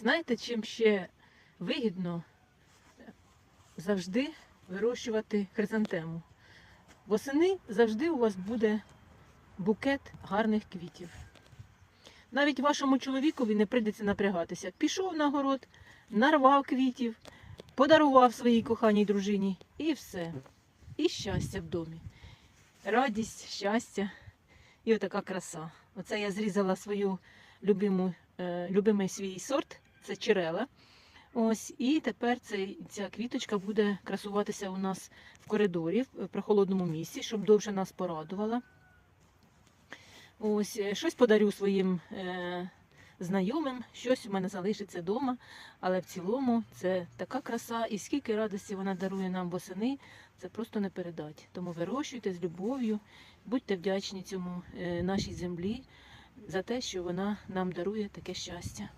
Знаєте, чим ще вигідно завжди вирощувати хризантему? Восени завжди у вас буде букет гарних квітів. Навіть вашому чоловікові не прийдеться напрягатися. Пішов на город, нарвав квітів, подарував своїй коханій дружині і все. І щастя в домі. Радість, щастя і отака краса. Оце я зрізала свою любиму, е, любимий свій сорт, це черела. Ось, і тепер цей, ця квіточка буде красуватися у нас в коридорі, в прохолодному місці, щоб довше нас порадувала. Ось, е, щось подарю своїм е, знайомим, щось у мене залишиться вдома, але в цілому це така краса, і скільки радості вона дарує нам восени, це просто не передать. Тому вирощуйте з любов'ю, будьте вдячні цьому е, нашій землі за те, що вона нам дарує таке щастя.